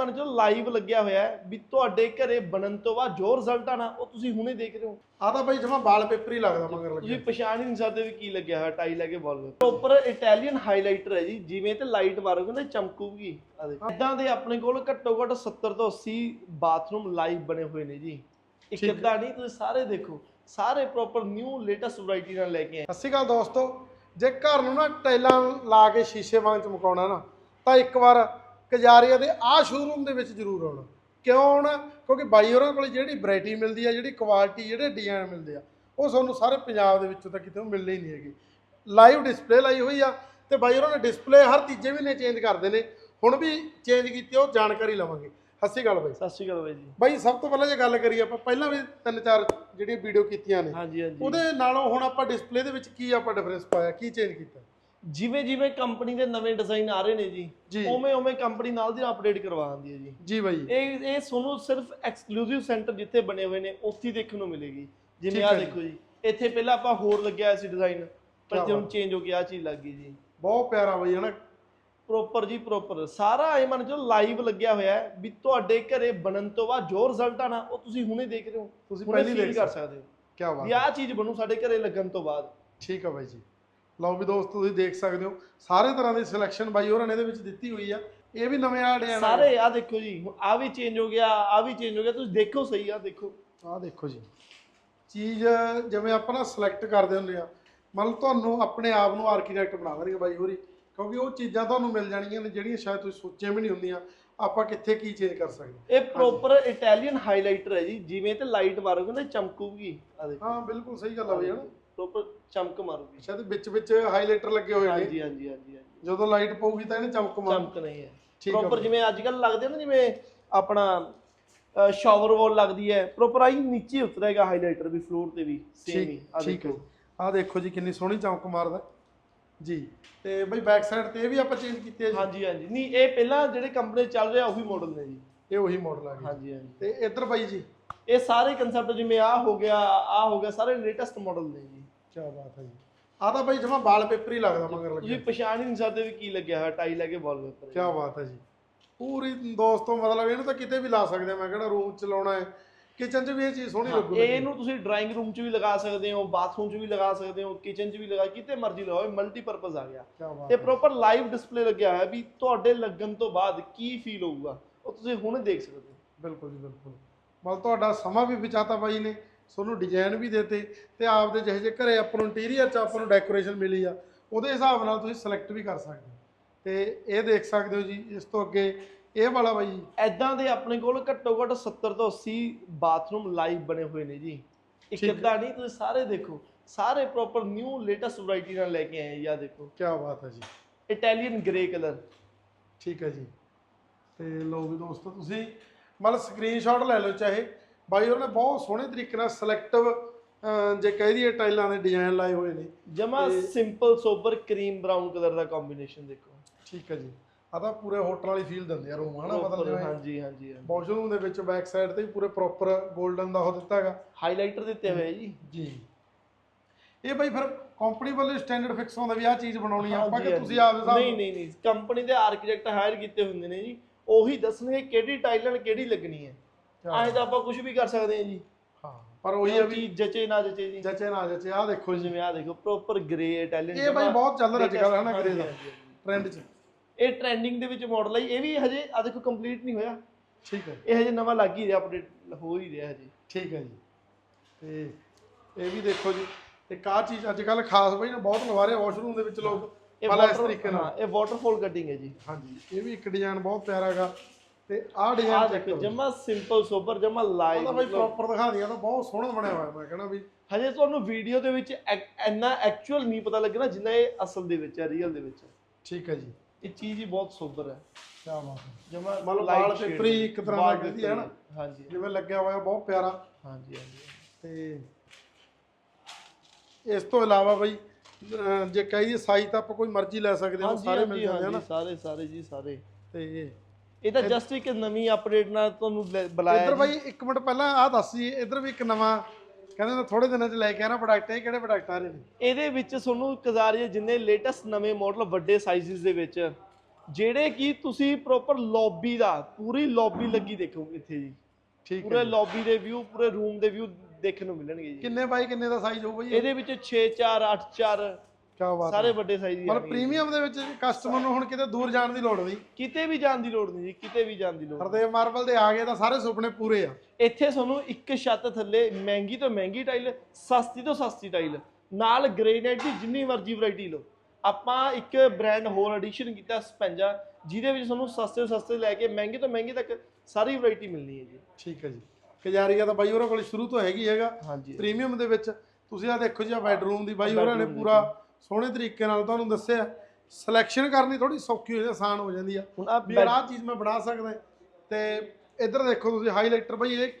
ਮੰਨ ਚਲੋ ਲਾਈਵ ਲੱਗਿਆ ਹੋਇਆ ਹੈ ਵੀ ਤੁਹਾਡੇ ਘਰੇ ਬਣਨ ਤੋਂ ਬਾਅਦ ਜੋ ਰਿਜ਼ਲਟ ਆਣਾ ਉਹ ਤੁਸੀਂ ਹੁਣੇ ਦੇਖ ਰਹੇ ਹੋ। ਆ ਤਾਂ ਬਾਈ ਜਮਾ ਵਾਲ ਪੇਪਰ ਹੀ ਲੱਗਦਾ ਮਗਰ ਤੁਸੀਂ ਲੱਗਿਆ ਪਛਾਣ ਹੀ ਨਹੀਂ ਸਕਦੇ ਵੀ ਕੀ ਲੱਗਿਆ ਹੋਇਆ ਟਾਈ ਲੈ ਕੇ ਬਾਲ ਪ੍ਰੋਪਰ ਇਟਾਲੀਅਨ ਹਾਈਲਾਈਟਰ ਹੈ ਜੀ ਜਿਵੇਂ ਤੇ ਲਾਈਟ ਮਾਰੋਗੇ ਨਾ ਚਮਕੂਗੀ। ਆ ਦੇਖੋ। ਇਦਾਂ ਦੇ ਆਪਣੇ ਕੋਲ ਘੱਟੋ ਘੱਟ 70 ਤੋਂ 80 ਬਾਥਰੂਮ ਲਾਈਵ ਬਣੇ ਹੋਏ ਨੇ ਜੀ। ਇੱਕ। ਅੱਧਾ ਨਹੀਂ ਤੁਸੀਂ ਸਾਰੇ ਦੇਖੋ। ਸਾਰੇ ਪ੍ਰੋਪਰ ਨਿਊ ਲੇਟੈਸਟ ਵੈਰਾਈਟੀ ਨਾਲ ਲੈ ਕੇ ਆਏ। ਸਤਿ ਸ਼੍ਰੀ ਅਕਾਲ ਦੋਸਤੋ। ਜੇ ਘਰ ਨੂੰ ਨਾ ਟਾਈਲਾਂ ਲਾ ਕੇ ਸ਼ੀਸ਼ੇ ਵਾਂਗ ਚਮਕਾਉਣਾ ਨਾ ਤਾਂ ਇੱਕ ਵਾਰ ਕਜਾਰੀਆ ਦੇ ਆਹ ਸ਼ੋਰੂਮ ਦੇ ਵਿੱਚ ਜ਼ਰੂਰ ਆਉਣਾ। ਕਿਉਂ ਆਉਣਾ? ਕਿਉਂਕਿ ਬਾਈ ਹੋਰਾਂ ਕੋਲ ਜਿਹੜੀ ਵੈਰਾਈਟੀ ਮਿਲਦੀ ਆ ਜਿਹੜੀ ਕੁਆਲਿਟੀ ਜਿਹੜੇ ਡਿਜ਼ਾਈਨ ਮਿਲਦੇ ਆ ਉਹ ਤੁਹਾਨੂੰ ਸਾਰੇ ਪੰਜਾਬ ਦੇ ਵਿੱਚੋਂ ਤਾਂ ਕਿਤੇ ਮਿਲਣੇ ਨਹੀਂ ਹੈਗੇ। ਲਾਈਵ ਡਿਸਪਲੇ ਲਾਈ ਹੋਈ ਆ ਤੇ ਬਾਈ ਹੋਰਾਂ ਨੇ ਡਿਸਪਲੇ ਹਰ ਤੀਜੇ ਮਹੀਨੇ ਚੇਂਜ ਕਰਦੇ ਨੇ। ਹੁਣ ਵੀ ਚੇਂਜ ਕੀਤੀ ਆ, ਉਹ ਜਾਣਕਾਰੀ ਲਵਾਂਗੇ। ਸਤਿ ਸ਼੍ਰੀ ਅਕਾਲ ਬਾਈ। ਸਤਿ ਸ਼੍ਰੀ ਅਕਾਲ ਬਾਈ ਜੀ। ਬਾਈ ਸਭ ਤੋਂ ਪਹਿਲਾਂ ਜੇ ਗੱਲ ਕਰੀਏ ਆਪਾਂ ਪਹਿਲਾਂ ਵੀ ਤਿੰਨ ਚਾਰ ਜਿਹੜੀਆਂ ਵੀਡੀਓ ਕੀਤੀਆਂ ਨੇ ਹਾਂਜੀ ਹਾਂਜੀ। ਉਹਦੇ ਨਾਲੋਂ ਹੁਣ ਆਪਾਂ ਡਿਸਪਲੇ ਦੇ ਵਿੱਚ ਕੀ ਆਪਾਂ ਡਿਫਰੈਂਸ ਪਾਇਆ ਕੀ ਚੇਂਜ ਕੀਤਾ? ਜਿਵੇਂ ਜਿਵੇਂ ਕੰਪਨੀ ਦੇ ਨਵੇਂ ਡਿਜ਼ਾਈਨ ਆ ਰਹੇ ਨੇ ਜੀ ਜੀ। ਉਵੇਂ ਉਵੇਂ ਕੰਪਨੀ ਨਾਲ ਦੀ ਅਪਡੇਟ ਕਰਵਾ ਦਿੰਦੀ ਹੈ ਜੀ। ਜੀ ਬਾਈ। ਇਹ ਇਹ ਤੁਹਾਨੂੰ ਸਿਰਫ ਐਕਸਕਲੂਸਿਵ ਸੈਂਟਰ ਜਿੱਥੇ ਬਣੇ ਹੋਏ ਨੇ ਉੱਥੇ ਹੀ ਦੇਖਣ ਨੂੰ ਮਿਲੇਗੀ। ਜਿਵੇਂ ਹੈ ਜੀ। ਦੇਖੋ ਜੀ ਇੱਥੇ ਪਹਿਲਾਂ ਆਪਾਂ ਹੋਰ ਲੱਗਿਆ ਸੀ ਡਿਜ਼ਾਈਨ ਪਰ ਜੇ ਬਾਤ। ਚੇਂਜ ਹੋ ਗਿਆ ਆ ਚੀਜ਼ ਲੱਗ ਗਈ ਜੀ। ਬਹੁਤ ਪਿਆਰਾ ਬਾਈ ਹਨਾ? ਪ੍ਰੋਪਰ ਜੀ ਪ੍ਰੋਪਰ ਸਾਰਾ ਇਹ ਮੰਨ ਚਲੋ ਲਾਈਵ ਲੱਗਿਆ ਹੋਇਆ ਹੈ ਵੀ ਤੁਹਾਡੇ ਘਰੇ ਬਣਨ ਤੋਂ ਬਾਅਦ ਜੋ ਰਿਜ਼ਲਟ ਆਣਾ ਉਹ ਤੁਸੀਂ ਹੁਣੇ ਦੇਖ ਰਹੇ ਹੋ। ਤੁਸੀਂ ਪਹਿਲੀ ਦੇਖ ਕਰ ਸਕਦੇ ਹੋ। ਕੀ ਬਾਤ ਵੀ ਹੈ। ਆਹ ਚੀਜ਼ ਬਣੂ ਸਾਡੇ ਘਰੇ ਲੱਗਣ ਤੋਂ ਬਾਅਦ। ਠੀਕ ਆ ਬਾਈ ਜੀ। ਲਓ ਵੀ ਦੋਸਤੋ ਤੁਸੀਂ ਦੇਖ ਸਕਦੇ ਹੋ। ਸਾਰੇ ਤਰ੍ਹਾਂ ਦੀ ਸਿਲੈਕਸ਼ਨ ਬਾਈ ਹੋਰਾਂ ਨੇ ਇਹਦੇ ਵਿੱਚ ਦਿੱਤੀ ਹੋਈ ਆ। ਇਹ ਵੀ ਨਵੇਂ ਆ ਡਿਜ਼ਾਈਨ ਸਾਰੇ ਆ ਦੇਖੋ ਜੀ ਆ ਵੀ ਚੇਂਜ ਹੋ ਗਿਆ ਆ ਵੀ ਚੇਂਜ ਹੋ ਗਿਆ। ਤੁਸੀਂ ਦੇਖੋ ਸਹੀ ਆ ਦੇਖੋ। ਆਹ ਦੇਖੋ ਜੀ। ਚੀਜ਼ ਜਿਵੇਂ ਆਪਾਂ ਨਾ ਸਿਲੈਕਟ ਕਰਦੇ ਹੁੰਦੇ ਆ ਮਤਲਬ ਤੁਹਾਨੂੰ ਆਪਣੇ ਆਪ ਨੂੰ ਆਰਕੀਟੈਕਟ ਬਣਾ ਦੇਣਗੇ ਬਾਈ ਹੋਰੀ ਕਿਉਂਕਿ ਉਹ ਚੀਜ਼ਾਂ ਤੁਹਾਨੂੰ ਮਿਲ ਜਾਣਗੀਆਂ ਨੇ ਜਿਹੜੀਆਂ ਸ਼ਾਇਦ ਤੁਸੀਂ ਸੋਚੀਆਂ ਵੀ ਨਹੀਂ ਹੁੰਦੀਆਂ ਆਪਾਂ ਕਿੱਥੇ ਕੀ ਚੇਂਜ ਕਰ ਸਕਦੇ ਇਹ ਪ੍ਰੋਪਰ ਇਟਾਲੀਅਨ ਹਾਈਲਾਈਟਰ ਹੈ ਜੀ ਜਿਵੇਂ ਤੇ ਲਾਈਟ ਮਾਰੋਗੇ ਨਾ ਚਮਕੂਗੀ। ਆ ਦੇਖੋ। ਹਾਂ ਬਿਲਕੁਲ ਸਹੀ ਗੱਲ ਆ ਬਈ ਹਨਾ ਪ੍ਰੋਪਰ ਚਮਕ ਮਾਰੂਗੀ। ਸ਼ਾਇਦ ਵਿੱਚ ਵਿੱਚ ਹਾਈਲਾਈਟਰ ਲੱਗੇ ਹੋਏ ਨੇ। ਹਾਂਜੀ ਹਾਂਜੀ ਹਾਂਜੀ ਹਾਂਜੀ। ਜਦੋਂ ਲਾਈਟ ਪਊਗੀ ਤਾਂ ਇਹਨੇ ਚਮਕ ਮਾਰ ਚਮਕ ਨਹੀਂ ਹੈ। ਠੀਕ ਆ ਪ੍ਰੋਪਰ। ਜਿਵੇਂ ਅੱਜ ਕੱਲ ਲੱਗਦੇ ਨਾ ਜਿਵੇਂ ਆਪਣਾ ਸ਼ਾਵਰ ਵਾਲ ਲੱਗਦੀ ਹੈ। ਪ੍ਰੋਪਰ ਆਈ ਨੀਚੇ ਉਤਰੇਗਾ ਹਾਈਲਾਈਟਰ ਵੀ ਫਲੋਰ ਤੇ ਵੀ ਸੇਮ ਹੀ। ਠੀਕ ਆ ਠੀਕ ਹੈ ਦੇਖੋ। ਆਹ ਦੇਖੋ ਜੀ ਕਿੰਨੀ ਸੋਹਣੀ ਚਮਕ ਮਾਰਦਾ ਜੀ ਤੇ ਬਈ ਬੈਕ ਸਾਈਡ ਤੇ ਇਹ ਵੀ ਆਪਾਂ ਚੇਂਜ ਕੀਤੇ ਆ ਜੀ। ਹਾਂਜੀ ਹਾਂਜੀ। ਨਹੀਂ ਇਹ ਪਹਿਲਾਂ ਜਿਹੜੇ ਕੰਪਨੀ ਚੱਲ ਰਿਹਾ ਉਹੀ ਮਾਡਲ ਨੇ ਜੀ। ਇਹ ਉਹੀ ਮਾਡਲ ਆ ਗਏ ਹਾਂਜੀ ਹਾਂਜੀ। ਤੇ ਇੱਧਰ ਬਾਈ ਜੀ। ਇਹ ਸਾਰੇ ਕਨਸੈਪਟ ਜਿਵੇਂ ਆ ਹੋ ਗਿਆ ਆ ਹੋ ਗਿਆ ਸਾਰੇ ਲੇਟੈਸਟ ਮਾਡਲ ਨੇ ਜੀ। ਕੀ ਬਾਤ ਹੈ ਜੀ। ਆਹ ਤਾਂ ਬਾਈ ਜਮਾ ਵਾਲ ਪੇਪਰ ਹੀ ਲੱਗਦਾ ਮਗਰ ਲੱਗਿਆ ਪਛਾਣ ਹੀ ਨਹੀਂ ਸਕਦੇ ਵੀ ਕੀ ਲੱਗਿਆ ਹੋਇਆ ਟਾਈ ਲੈ ਕੇ ਵਾਲਪੇਪਰ ਕੀ ਬਾਤ ਹੈ ਜੀ। ਪੂਰੀ ਦੋਸਤੋ ਮਤਲਬ ਇਹਨੂੰ ਤਾਂ ਕਿਤੇ ਵੀ ਲਾ ਸਕਦੇ ਆ ਮੈਂ ਕਹਿੰਦਾ ਰੂਮ ਚ ਲਾਉਣਾ ਹੈ। ਕਿਚਨ 'ਚ ਵੀ ਇਹ ਚੀਜ਼ ਸੋਹਣੀ ਲੱਗੂ ਇਹਨੂੰ ਤੁਸੀਂ ਡਰਾਇੰਗ ਰੂਮ 'ਚ ਵੀ ਲਗਾ ਸਕਦੇ ਹੋ ਬਾਥਰੂਮ 'ਚ ਵੀ ਲਗਾ ਸਕਦੇ ਹੋ ਕਿਚਨ 'ਚ ਵੀ ਲਗਾ ਕਿਤੇ ਮਰਜ਼ੀ ਲਗਾਓ ਮਲਟੀਪਰਪਸ ਆ ਗਿਆ। ਤੇ ਪ੍ਰੋਪਰ ਲਾਈਵ ਡਿਸਪਲੇ ਲੱਗਿਆ ਹੋਇਆ ਵੀ ਤੁਹਾਡੇ ਲੱਗਣ ਤੋਂ ਬਾਅਦ ਕੀ ਫੀਲ ਹੋਊਗਾ ਉਹ ਤੁਸੀਂ ਹੁਣੇ ਦੇਖ ਸਕਦੇ ਹੋ। ਬਿਲਕੁਲ ਜੀ ਬਿਲਕੁਲ। ਮਤਲਬ ਤੁਹਾਡਾ ਸਮਾਂ ਵੀ ਬਚਾਤਾ ਬਾਈ ਨੇ। ਤੁਹਾਨੂੰ ਡਿਜ਼ਾਈਨ ਵੀ ਦਿੱਤੇ ਤੇ ਆਪਦੇ ਜਿਹੇ ਜਿਹੇ ਘਰੇ ਆਪਾਂ ਨੂੰ ਇੰਟੀਰੀਅਰ ਚ ਆਪਾਂ ਨੂੰ ਡੈਕੋਰੇਸ਼ਨ ਮਿਲੀ ਆ ਉਹਦੇ ਹਿਸਾਬ ਨਾਲ ਤੁਸੀਂ ਸਿਲੈਕਟ ਵੀ ਕਰ ਸਕਦੇ ਹੋ। ਤੇ ਇਹ ਦੇਖ ਸਕਦੇ ਹੋ ਜੀ ਇਸ ਤੋਂ ਅੱਗੇ ਇਹ ਵਾਲਾ ਬਾਈ ਜੀ। ਐਦਾਂ ਦੇ ਆਪਣੇ ਕੋਲ ਘੱਟੋ ਘੱਟ 70 ਤੋਂ 80 ਬਾਥਰੂਮ ਲਾਈਵ ਬਣੇ ਹੋਏ ਨੇ ਜੀ। ਇੱਕ। ਅੱਧਾ ਨਹੀਂ ਤੁਸੀਂ ਸਾਰੇ ਦੇਖੋ ਸਾਰੇ ਪ੍ਰੋਪਰ ਨਿਊ ਲੇਟੈਸਟ ਵੈਰਾਈਟੀ ਨਾਲ ਲੈ ਕੇ ਆਏ ਜੀ ਆਹ ਦੇਖੋ। ਕੀ ਬਾਤ ਹੈ ਜੀ। ਇਟਾਲੀਅਨ ਗ੍ਰੇ ਕਲਰ ਠੀਕ ਹੈ ਜੀ। ਤੇ ਲਓ ਵੀ ਦੋਸਤੋ ਤੁਸੀਂ ਮਤਲਬ ਸਕਰੀਨਸ਼ਾਟ ਲੈ ਲਓ ਚਾਹੇ। ਬਾਈ ਉਹਨਾਂ ਨੇ ਬਹੁਤ ਸੋਹਣੇ ਤਰੀਕੇ ਨਾਲ ਸਿਲੈਕਟਿਵ ਜੇ ਕਹਿ ਦਈਏ ਟਾਈਲਾਂ ਦੇ ਡਿਜ਼ਾਈਨ ਲਾਏ ਹੋਏ ਨੇ। ਜਮਾ simple sober cream brown colour ਦਾ ਕੰਬੀਨੇਸ਼ਨ ਦੇਖੋ। ਠੀਕ ਹੈ ਜੀ। ਆ ਤਾਂ ਪੂਰੇ ਹੋਟਲ ਵਾਲੀ ਫੀਲ ਦਿੰਦੇ ਆ ਰੂਮ ਹਨਾ ਮਤਲਬ ਜਿਵੇਂ ਹਾਂਜੀ ਹਾਂਜੀ ਵਾਸ਼ਰੂਮ ਦੇ ਵਿੱਚ ਬੈਕ ਸਾਈਡ ਤੇ ਵੀ ਪੂਰੇ ਪ੍ਰੋਪਰ 골ਡਨ ਦਾ ਉਹ ਦਿੱਤਾ ਹੈਗਾ। ਹਾਈਲਾਈਟਰ ਦਿੱਤੇ ਹੋਏ ਆ ਜੀ। ਜੀ। ਇਹ ਬਈ ਫਿਰ ਕੰਪਨੀ ਵੱਲੋਂ ਸਟੈਂਡਰਡ ਫਿਕਸ ਹੁੰਦਾ ਵੀ ਆਹ ਚੀਜ਼ ਬਣਾਉਣੀ ਆ। ਆਪਾਂ ਕਿ। ਤੁਸੀਂ ਆਪਦੇ ਹਿਸਾਬ ਨਹੀਂ ਨਹੀਂ ਨਹੀਂ। ਕੰਪਨੀ ਦੇ ਆਰਕੀਟੈਕਟ ਹਾਇਰ ਕੀਤੇ ਹੁੰਦੇ ਨੇ ਜੀ। ਉਹੀ ਦੱਸਣਗੇ ਕਿਹੜੀ ਟਾਈਲਨ ਕਿਹੜੀ ਲੱਗਣੀ ਹੈ। ਐਂ ਤਾਂ ਆਪਾਂ ਕੁਝ ਵੀ ਕਰ ਸਕਦੇ ਹਾਂ ਜੀ। ਹਾਂ। ਪਰ ਉਹੀ ਆ ਵੀ ਜਚੇ ਨਾ ਜਚੇ ਜੀ। ਜਚੇ ਨਾ ਜਚੇ ਆਹ ਦੇਖੋ ਜੀ। ਜਿਵੇਂ ਆ ਦੇਖੋ ਪ੍ਰੋਪਰ ਗ੍ਰੇ ਇਟਾਲੀਅਨ ਇਹ ਬਾਈ ਬਹੁਤ ਚੱਲ ਰਿਹਾ ਅੱਜ ਕੱਲ੍ਹ ਹੈ ਨਾ ਗ੍ਰੇ ਦਾ। ਟ੍ਰੈਂਡ 'ਚ। ਇਹ ਟ੍ਰੈਂਡਿੰਗ ਦੇ ਵਿੱਚ ਮਾਡਲ ਜੀ। ਇਹ ਵੀ ਹਜੇ ਆ ਦੇਖੋ ਕੰਪਲੀਟ ਨਹੀਂ ਹੋਇਆ। ਠੀਕ ਹੈ ਇਹ ਹਜੇ ਨਵਾਂ ਲੱਗ ਹੀ ਰਿਹਾ ਅਪਡੇਟ ਹੋ ਹੀ ਰਿਹਾ ਹਜੇ। ਠੀਕ ਹੈ ਜੀ। ਤੇ ਇਹ ਵੀ ਦੇਖੋ ਜੀ ਇੱਕ ਆਹ ਚੀਜ਼ ਅੱਜ ਕੱਲ੍ਹ ਖਾਸ ਬਈ ਨਾ ਬਹੁਤ ਲਵਾ ਰਹੇ ਵਾਸ਼ਰੂਮ ਦੇ ਵਿੱਚ ਲੋਕ ਮਤਲਬ ਇਸ ਤਰੀਕੇ ਨਾਲ। ਇਹ ਵਾਟਰਫਾਲ ਕਟਿੰਗ ਹੈ ਜੀ। ਹਾਂਜੀ ਇਹ ਵੀ ਇੱਕ ਡਿਜ਼ਾਈਨ ਬਹੁਤ ਪਿਆਰਾ ਹੈਗਾ। ਤੇ ਆਹ ਆ ਡਿਜ਼ਾਈਨ ਦੇਖੋ ਜਮਾ ਸਿੰਪਲ ਸੋਬਰ ਜਮਾ ਆਹ ਤਾਂ ਲਾਈਵ ਬਈ ਪ੍ਰੋਪਰ ਦਿਖਾ ਦਿਆ ਤਾਂ ਬਹੁਤ ਸੋਹਣਾ ਬਣਿਆ ਹੋਇਆ ਮੈਂ ਕਹਿੰਦਾ ਵੀ ਹਜੇ ਤੁਹਾਨੂੰ ਵੀਡੀਓ ਦੇ ਵਿੱਚ ਇੰਨਾ ਐਕਚੁਅਲ ਨਹੀਂ ਪਤਾ ਲੱਗਣਾ ਜਿੰਨਾ ਇਹ ਅਸਲ ਦੇ ਵਿੱਚ ਹੈ ਰੀਅਲ ਦੇ ਵਿੱਚ ਹੈ। ਠੀਕ ਹੈ ਜੀ। ਇਹ ਚੀਜ਼ ਹੀ ਬਹੁਤ ਸੋਬਰ ਹੈ। ਕੀ ਬਾਤ ਹੈ। ਜਮਾ ਮਤਲਬ ਵਾਲ paper ਹੀ ਇੱਕ ਤਰ੍ਹਾਂ ਦਾ ਕਹਿੰਦੀ ਹੈ ਨਾ? ਹਾਂਜੀ ਜਿਵੇਂ ਲੱਗਿਆ ਹੋਇਆ ਬਹੁਤ ਪਿਆਰਾ। ਹਾਂਜੀ ਹਾਂਜੀ। ਤੇ ਇਸ ਤੋਂ ਇਲਾਵਾ ਬਈ ਅਹ ਜੇ ਕਹੀਏ ਸਾਈਜ਼ ਤਾਂ ਆਪਾਂ ਕੋਈ ਮਰਜ਼ੀ ਲੈ ਸਕਦੇ ਹਾਂ ਸਾਰੇ ਮਿਲ ਹਾਂਜੀ, ਜਾਂਦੇ ਹਨ ਹਾਂਜੀ, ਸਾਰੇ ਸਾਰੇ ਜੀ ਸਾਰੇ। ਤੇ ਇਹ ਤਾਂ ਜਸਟ ਇੱਕ ਨਵੀਂ ਅਪਡੇਟ ਨਾਲ ਤੁਹਾਨੂੰ ਲੈ- ਬੁਲਾਇਆ ਇੱਧਰ। ਬਾਈ ਇੱਕ ਮਿੰਟ ਪਹਿਲਾਂ ਆਹ ਦੱਸ ਜੀ ਇੱਧਰ ਵੀ ਇੱਕ ਨਵਾਂ ਕਹਿੰਦੇ ਨੇ ਥੋੜੇ ਦਿਨਾਂ ਚ ਲੈ ਕੇ ਆਣਾ ਪ੍ਰੋਡਕਟ ਇਹ ਕਿਹੜੇ ਪ੍ਰੋਡਕਟ ਆ ਰਹੇ ਨੇ? ਇਹਦੇ ਵਿੱਚ ਤੁਹਾਨੂੰ ਕਜ਼ਾਰੀਏ ਜਿੰਨੇ ਲੇਟੈਸਟ ਨਵੇਂ ਮਾਡਲ ਵੱਡੇ ਸਾਈਜ਼ਸ ਦੇ ਵਿੱਚ ਜਿਹੜੇ ਕੀ ਤੁਸੀਂ ਪ੍ਰੋਪਰ ਲੌਬੀ ਦਾ ਪੂਰੀ ਲੌਬੀ ਲੱਗੀ ਦੇਖੋਗੇ ਇੱਥੇ ਜੀ। ਠੀਕ ਪੂਰੇ ਹੈ ਲੌਬੀ ਦੇ ਵਿਊ ਪੂਰੇ ਰੂਮ ਦੇ ਵਿਊ ਦੇਖਣ ਨੂੰ ਮਿਲਣਗੇ ਜੀ। ਕਿੰਨੇ ਬਾਈ ਕਿੰਨੇ ਦਾ ਸਾਈਜ਼ ਹੋਊਗਾ ਜੀ ਇਹਦੇ ਵਿੱਚ 6 4 8 4 ਕੀ ਬਾਤ ਸਾਰੇ ਵੱਡੇ ਸਾਈਜ਼ ਦੀ ਮਤਲਬ। ਪ੍ਰੀਮੀਅਮ ਦੇ ਵਿੱਚ ਕਸਟਮਰ ਨੂੰ ਹੁਣ ਕਿਤੇ ਦੂਰ ਜਾਣ ਦੀ ਲੋੜ ਨਹੀਂ। ਕਿਤੇ ਵੀ ਜਾਣ ਦੀ ਲੋੜ ਨਹੀਂ ਜੀ ਕਿਤੇ ਵੀ ਜਾਣ ਦੀ ਲੋੜ। ਹਰਦੇਵ ਮਾਰਬਲ ਦੇ ਆ ਗਏ ਤਾਂ ਸਾਰੇ ਸੁਪਨੇ ਪੂਰੇ ਆ। ਇੱਥੇ ਤੁਹਾਨੂੰ ਇੱਕ ਛੱਤ ਥੱਲੇ ਮਹਿੰਗੀ ਤੋਂ ਮਹਿੰਗੀ ਟਾਈਲ ਸਸਤੀ ਤੋਂ ਸਸਤੀ ਟਾਈਲ ਨਾਲ ਗ੍ਰੇਨਾਈਟ ਦੀ ਜਿੰਨੀ ਮਰਜ਼ੀ ਵੈਰਾਈਟੀ ਲਓ। ਆਪਾਂ ਇੱਕ ਬ੍ਰਾਂਡ ਹੋਰ ਐਡੀਸ਼ਨ ਕੀਤਾ ਸਪੰਜਾ ਜਿਹਦੇ ਵਿੱਚ ਤੁਹਾਨੂੰ ਸਸਤੇ ਤੋਂ ਸਸਤੇ ਲੈ ਕੇ ਮਹਿੰਗੇ ਤੋਂ ਮਹਿੰਗੇ ਤੱਕ ਸਾਰੀ ਵੈਰਾਈਟੀ ਮਿਲਣੀ ਹੈ ਜੀ। ਠੀਕ ਹੈ ਜੀ। ਕਜਾਰੀਆ ਤਾਂ ਬਾਈ ਹੋਰਾਂ ਕੋਲ ਸ਼ੁਰੂ ਤੋਂ ਹੈਗੀ ਹੈਗਾ। ਹਾਂਜੀ। ਪ੍ਰੀਮੀਅਮ ਦੇ ਵਿੱਚ ਤੁਸੀਂ ਆ ਦੇਖੋ ਜੀ ਆ ਬੈਡਰੂਮ ਦੀ ਬਾਈ ਹੋਰਾਂ ਨੇ ਪੂਰਾ ਸੋਹਣੇ ਤਰੀਕੇ ਨਾਲ ਤੁਹਾਨੂੰ ਦੱਸਿਆ। ਸਿਲੈਕਸ਼ਨ ਕਰਨੀ ਥੋੜੀ ਸੌਖੀ ਹੋ ਜਾਂਦੀ ਆਸਾਨ ਹੋ ਜਾਂਦੀ ਆ। ਹੁਣ ਆ ਵੀ ਆਹ ਚੀਜ਼ ਮੈਂ ਬਣਾ ਸਕਦਾ। ਤੇ ਇੱਧਰ ਦੇਖੋ ਤੁਸੀਂ ਹਾਈਲਾਈਟਰ ਬਾਈ ਇਹ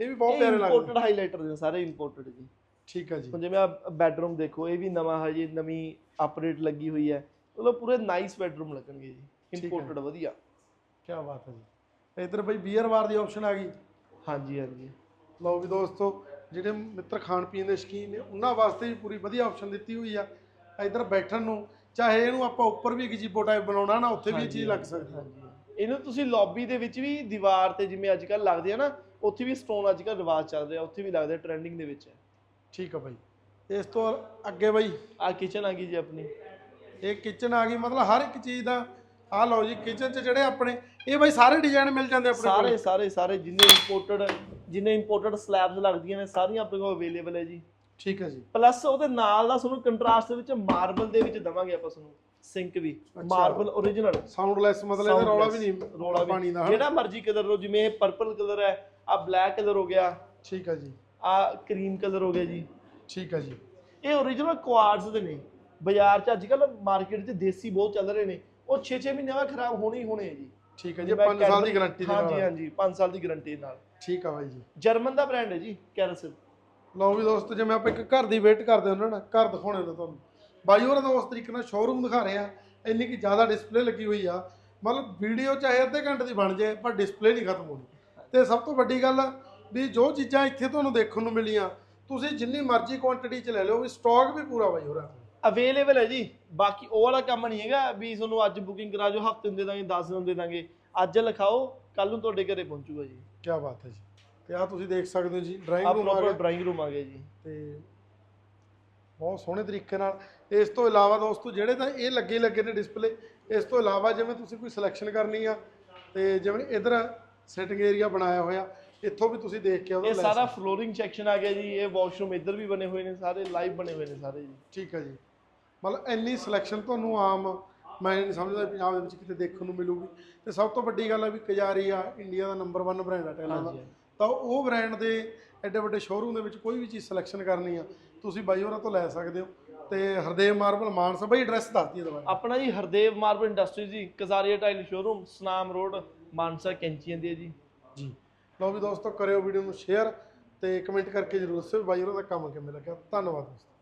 ਇਹ ਵੀ ਬਹੁਤ ਪਿਆਰੇ ਲੱਗਦੇ। ਇੰਪੋਰਟਡ ਹਾਈਲਾਈਟਰ ਨੇ ਸਾਰੇ ਇੰਪੋਰਟਡ ਜੀ। ਠੀਕ ਹੈ ਜੀ। ਹੁਣ ਜਿਵੇਂ ਆ ਬੈਡਰੂਮ ਦੇਖੋ ਇਹ ਵੀ ਨਵਾਂ ਹਜੇ ਨਵੀਂ ਅਪਡੇਟ ਲੱਗੀ ਹੋਈ ਹੈ। ਮਤਲਬ ਪੂਰੇ ਨਾਈਸ ਬੈਡਰੂਮ ਲੱਗਣਗੇ ਜੀ। ਹੈ। ਇੰਪੋਰਟਡ ਵਧੀਆ। ਕੀ ਬਾਤ ਹੈ ਜੀ। ਇੱਧਰ ਬਾਈ ਬੀਅਰ ਬਾਰ ਦੀ ਆਪਸ਼ਨ ਆ ਗਈ। ਹਾਂਜੀ ਹਾਂਜੀ। ਲਓ ਵੀ ਦੋਸਤੋ ਜਿਹੜੇ ਮਿੱਤਰ ਖਾਣ ਪੀਣ ਦੇ ਸ਼ੌਕੀਨ ਨੇ ਉਹਨਾਂ ਵਾਸਤੇ ਵੀ ਪੂਰੀ ਵਧੀਆ ਆਪਸ਼ਨ ਦਿੱਤੀ ਹੋਈ ਆ। ਇੱਧਰ ਬੈਠਣ ਨੂੰ ਚਾਹੇ ਇਹਨੂੰ ਆਪਾਂ ਉੱਪਰ ਵੀ ਗਜੀਬੋ ਟਾਈਪ ਬਣਾਉਣਾ ਨਾ ਉੱਥੇ ਵੀ ਇਹ ਚੀਜ਼ ਲੱਗ ਸਕਦੀ ਹੈ। ਇਹਨੂੰ ਤੁਸੀਂ ਲੌਬੀ ਦੇ ਵਿੱਚ ਵੀ ਦੀਵਾਰ ਤੇ ਜਿਵੇਂ ਅੱਜ ਕੱਲ ਲੱਗਦੇ ਆ ਨਾ ਉੱਥੇ ਵੀ ਸਟੋਨ ਅੱਜ ਕੱਲ ਰਿਵਾਜ ਚੱਲ ਰਿਹਾ ਉੱਥੇ ਵੀ ਲੱਗਦੇ ਟ੍ਰੈਂਡਿੰਗ ਦੇ ਵਿੱਚ। ਹੈ ਠੀਕ ਆ ਬਾਈ। ਇਸ ਤੋਂ ਅੱਗੇ ਬਾਈ। ਆ ਕਿਚਨ ਆ ਗਈ ਜੀ ਆਪਣੀ। ਇਹ ਕਿਚਨ ਆ ਗਈ ਮਤਲਬ ਹਰ ਇੱਕ ਚੀਜ਼ ਦਾ ਆਹ ਲਓ ਜੀ ਕਿਚਨ 'ਚ ਜਿਹੜੇ ਆਪਣੇ ਇਹ ਬਾਈ ਸਾਰੇ ਡਿਜ਼ਾਈਨ ਮਿਲ ਜਾਂਦੇ ਆਪਣੇ ਕੋਲ। ਸਾਰੇ ਸਾਰੇ ਸਾਰੇ ਜਿੰਨੇ ਇੰਪੋਰਟਡ ਜਿੰਨੇ ਇੰਪੋਰਟਡ ਸਲੈਬਸ ਲੱਗਦੀਆਂ ਨੇ ਸਾਰੀਆਂ ਆਪਣੇ ਕੋਲ ਅਵੇਲੇਬਲ ਹੈ ਜੀ। ਠੀਕ ਹੈ ਜੀ। ਪਲੱਸ ਉਹਦੇ ਨਾਲ ਦਾ ਤੁਹਾਨੂੰ ਕੰਟਰਾਸਟ ਦੇ ਵਿੱਚ ਮਾਰਬਲ ਦੇ ਵਿੱਚ ਦਵਾਂਗੇ ਆਪਾਂ ਤੁਹਾਨੂੰ ਸਿੰਕ ਵੀ। ਮਾਰਬਲ origignal ਸਾਊਂਡਲੈਸ ਮਤਲਬ ਇਹ ਰੌਲਾ ਵੀ ਨਹੀਂ ਰੋਲਾ ਪਾਣੀ ਦਾ? ਜਿਹੜਾ ਮਰਜ਼ੀ ਕਲਰ ਲਓ ਜਿਵੇਂ ਇਹ ਪਰਪਲ ਕਲਰ ਹੈ ਆ ਬਲੈਕ ਕਲਰ ਹੋ ਗਿਆ। ਠੀਕ ਹੈ ਜੀ। ਆ ਕਰੀਮ ਕਲਰ ਹੋ ਗਿਆ ਜੀ। ਠੀਕ ਹੈ ਜੀ। ਇਹ origignal ਕੁਆਰਟਜ਼ ਦੇ ਨੇ। ਬਾਜ਼ਾਰ 'ਚ ਅੱਜ ਕੱਲ ਮਾਰਕੀਟ 'ਚ ਦੇਸੀ ਬਹੁਤ ਚੱਲ ਰਹੇ ਨੇ। ਉਹ 6-6 ਮਹੀਨਿਆਂ ਬਾਅਦ ਖਰਾਬ ਹੋਣੇ ਹੀ ਹੋਣੇ ਆ ਜੀ। ਠੀਕ ਹੈ ਜੀ ਜਿਵੇਂ 5 ਸਾਲ ਦੀ ਗਾਰੰਟੀ ਦੇ ਹਾਂਜੀ ਨਾਲ। ਹਾਂਜੀ 5 ਸਾਲ ਦੀ ਗਾਰੰਟੀ ਨਾਲ। ਠੀਕ ਆ ਬਾਈ ਜੀ। ਜਰਮਨ ਦਾ ਬ੍ਰਾਂਡ ਹੈ ਜੀ ਕੈਰਸਲ ਲਓ ਵੀ ਦੋਸਤੋ ਜਿਵੇਂ ਆਪਾਂ ਇੱਕ ਘਰ ਦੀ ਵੇਟ ਕਰਦੇ ਹੁੰਦੇ ਨਾ ਘਰ ਦਿਖਾਉਣੇ ਨੇ ਤੁਹਾਨੂੰ। ਬਾਈ ਹੋਰਾਂ ਦਾ ਉਸ ਤਰੀਕੇ ਨਾਲ ਸ਼ੋਰੂਮ ਦਿਖਾ ਰਹੇ ਆ। ਇੰਨੀ ਕਿ ਜ਼ਿਆਦਾ ਡਿਸਪਲੇ ਲੱਗੀ ਹੋਈ ਆ। ਮਤਲਬ ਵੀਡੀਓ ਚਾਹੇ ਅੱਧੇ ਘੰਟੇ ਦੀ ਬਣ ਜਾਏ ਪਰ ਡਿਸਪਲੇ ਨਹੀਂ ਖਤਮ ਹੋਣੀ। ਤੇ ਸਭ ਤੋਂ ਵੱਡੀ ਗੱਲ ਵੀ ਜੋ ਚੀਜ਼ਾਂ ਇੱਥੇ ਤੁਹਾਨੂੰ ਦੇਖਣ ਨੂੰ ਮਿਲੀਆਂ ਤੁਸੀਂ ਜਿੰਨੀ ਮਰਜ਼ੀ ਕੁਆਂਟੀਟੀ ਚ ਲੈ ਲਓ ਵੀ ਸਟਾਕ ਵੀ ਪੂਰਾ ਬਾਈ ਹੋਰਾਂ ਅਵੇਲੇਬਲ ਹੈ ਜੀ। ਬਾਕੀ ਉਹ ਵਾਲਾ ਕੰਮ ਨਹੀਂ ਹੈਗਾ ਵੀ ਤੁਹਾਨੂੰ ਅੱਜ ਬੁਕਿੰਗ ਕਰਾ ਜੋ ਹਫ਼ਤੇ ਨੂੰ ਦੇ ਦਾਂਗੇ 10 ਦਿਨ ਦੇ ਦਾਂਗੇ। ਅੱਜ ਲਿਖਾਓ ਕੱਲ ਨੂੰ ਤੁਹਾਡੇ ਘਰੇ ਪਹੁੰਚੂਗਾ ਜੀ। ਕੀ ਬਾਤ ਹੈ ਜੀ। ਤੇ ਆ ਤੁਸੀਂ ਦੇਖ ਸਕਦੇ ਹੋ ਜੀ ਡਰਾਇੰਗ ਆ ਰੂਮ ਆ ਗਿਆ। ਡਰਾਇੰਗ ਰੂਮ ਆ ਗਿਆ ਜੀ। ਤੇ ਬਹੁਤ ਸੋਹਣੇ ਤਰੀਕੇ ਨਾਲ ਇਸ ਤੋਂ ਇਲਾਵਾ ਦੋਸਤੋ ਜਿਹੜੇ ਤਾਂ ਇਹ ਲੱਗੇ ਲੱਗੇ ਨੇ ਡਿਸਪਲੇ ਇਸ ਤੋਂ ਇਲਾਵਾ ਜਿਵੇਂ ਤੁਸੀਂ ਕੋਈ ਸਿਲੈਕਸ਼ਨ ਕਰਨੀ ਆ ਤੇ ਜਿਵੇਂ ਇਧਰ ਸਿਟਿੰਗ ਏਰੀਆ ਬਣਾਇਆ ਹੋਇਆ ਇੱਥੋਂ ਵੀ ਤੁਸੀਂ ਦੇਖ ਕੇ ਉਹਨੂੰ ਇਹ ਸਾਰਾ ਫਲੋਰਿੰਗ ਸੈਕਸ਼ਨ ਆ ਗਿਆ ਜੀ ਇਹ ਵਾਸ਼ਰੂਮ ਇੱਧਰ ਵੀ ਬਣੇ ਹੋਏ ਨੇ ਸਾਰੇ ਲਾਈਵ ਬਣੇ ਹੋਏ ਨੇ ਸਾਰੇ ਜੀ। ਠੀਕ ਹੈ ਜੀ। ਮਤਲਬ ਇੰਨੀ ਸਿਲੈਕਸ਼ਨ ਤੁਹਾਨੂੰ ਆਮ ਮੈਂ ਨਹੀਂ ਸਮਝਦਾ ਪੰਜਾਬ ਦੇ ਵਿੱਚ ਕਿਤੇ ਦੇਖਣ ਨੂੰ ਮਿਲੂਗੀ। ਤੇ ਸਭ ਤੋਂ ਵੱਡੀ ਗੱਲ ਹੈ ਵੀ ਕਜਾਰੀ ਆ ਇੰਡੀਆ ਦਾ ਨੰਬਰ 1 ਬ੍ਰਾਂਡ ਆ ਟੈਲਾਂ ਦਾ। ਤਾਂ ਉਹ ਬ੍ਰਾਂਡ ਦੇ ਐਡੇ ਵੱਡੇ ਸ਼ੋਰੂਮ ਦੇ ਵਿੱਚ ਕੋਈ ਵੀ ਚੀਜ਼ ਸਿਲੈਕਸ਼ਨ ਕਰਨੀ ਆ ਤੁਸੀਂ ਬਾਈ ਹੋਰਾਂ ਤੋਂ ਲੈ ਸਕਦੇ ਹੋ। ਤੇ ਹਰਦੇਵ ਮਾਰਬਲ ਮਾਨਸਾ ਬਾਈ ਐਡਰੈਸ ਦੱਸ ਦਈਏ ਦੁਬਾਰਾ। ਆਪਣਾ ਜੀ ਹਰਦੇਵ ਮਾਰਬਲ ਇੰਡਸਟਰੀ ਜੀ Kajaria tile showroom Sunam road Mansa ਕੈਂਚੀਆਂ ਦੇ ਜੀ। ਜੀ। ਲਓ ਵੀ ਦੋਸਤੋ ਕਰਿਓ ਵੀਡੀਓ ਨੂੰ ਸ਼ੇਅਰ ਤੇ ਕਮੈਂਟ ਕਰਕੇ ਜਰੂਰ ਦੱਸਿਓ ਬਾਈ ਹੋਰਾਂ ਦਾ ਕੰਮ ਕਿਵੇਂ ਲੱਗਿਆ। ਧੰਨਵਾਦ ਦੋਸਤੋ।